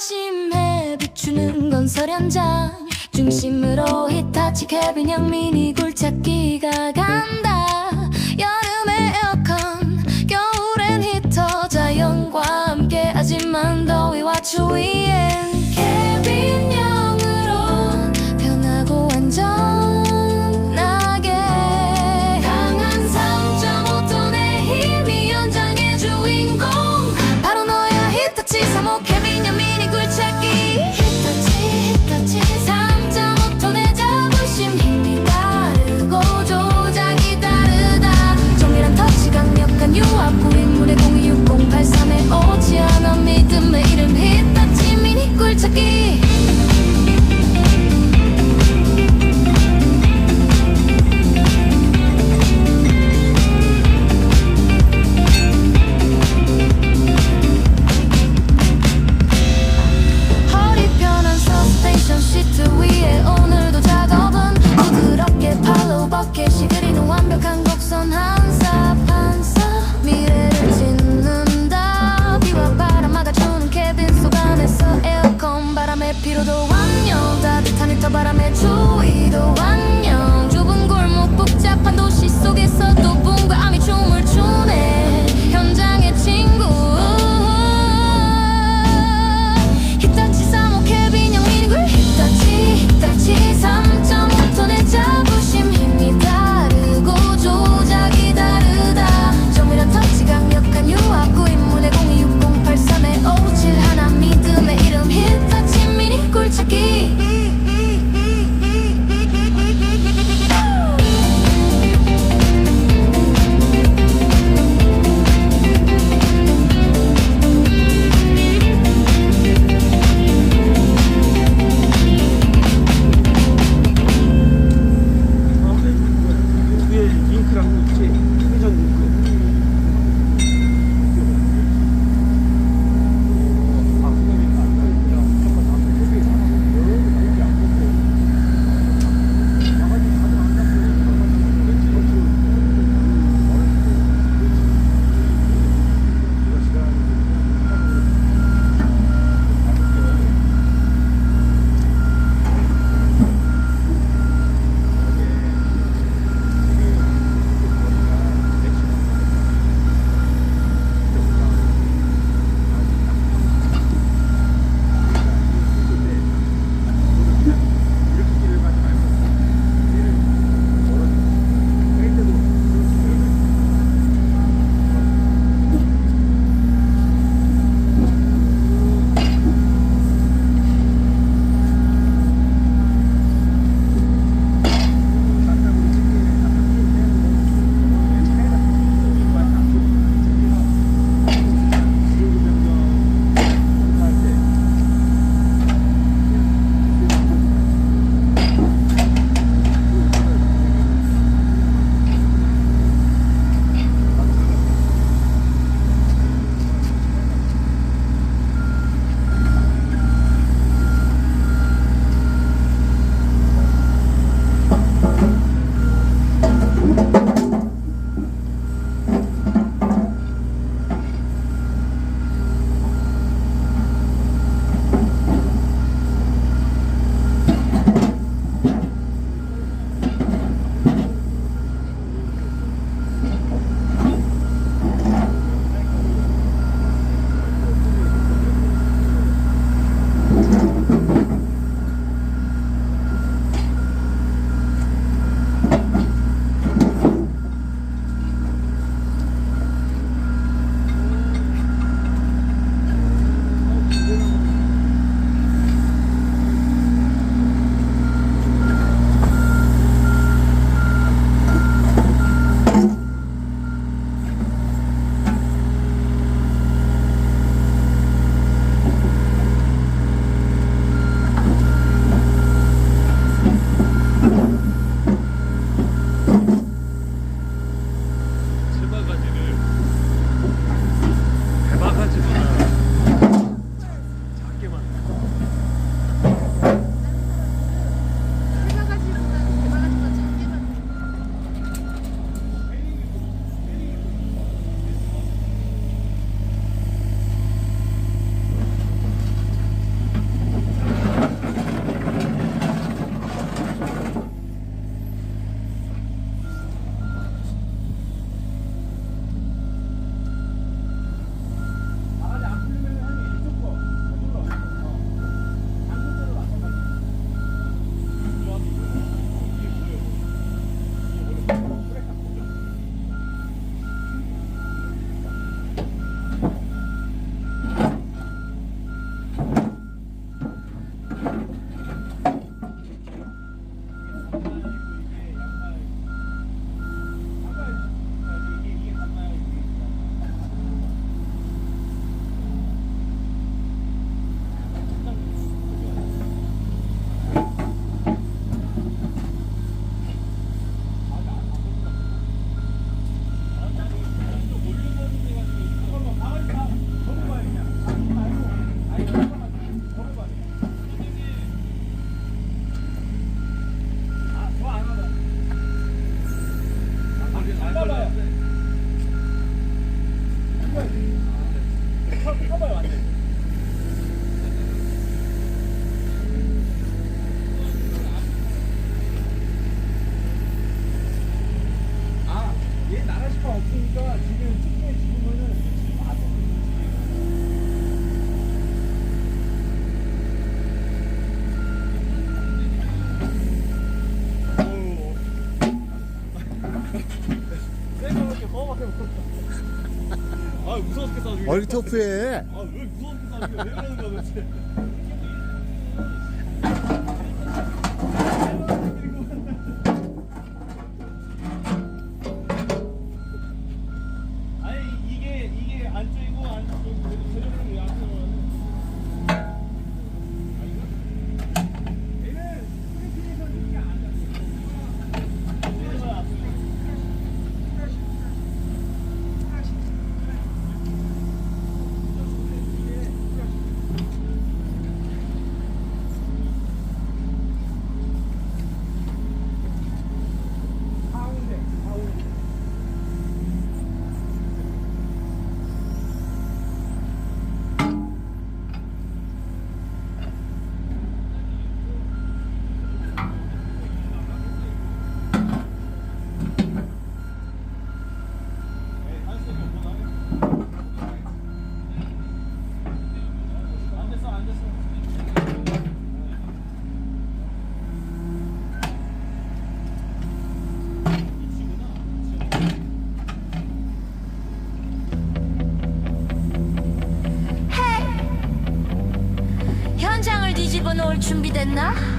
아침에 비추는 건설 현장 중심으로 히타치 케빈 양민이 굴착기가 간다. 여름에 에어컨 겨울엔 히터 자연과 함께 하지만 더위와 추위엔 말이 터프해. 아왜 무섭게 사는 거야? 왜 그러는 거야 도대체? Düşün bir de ne?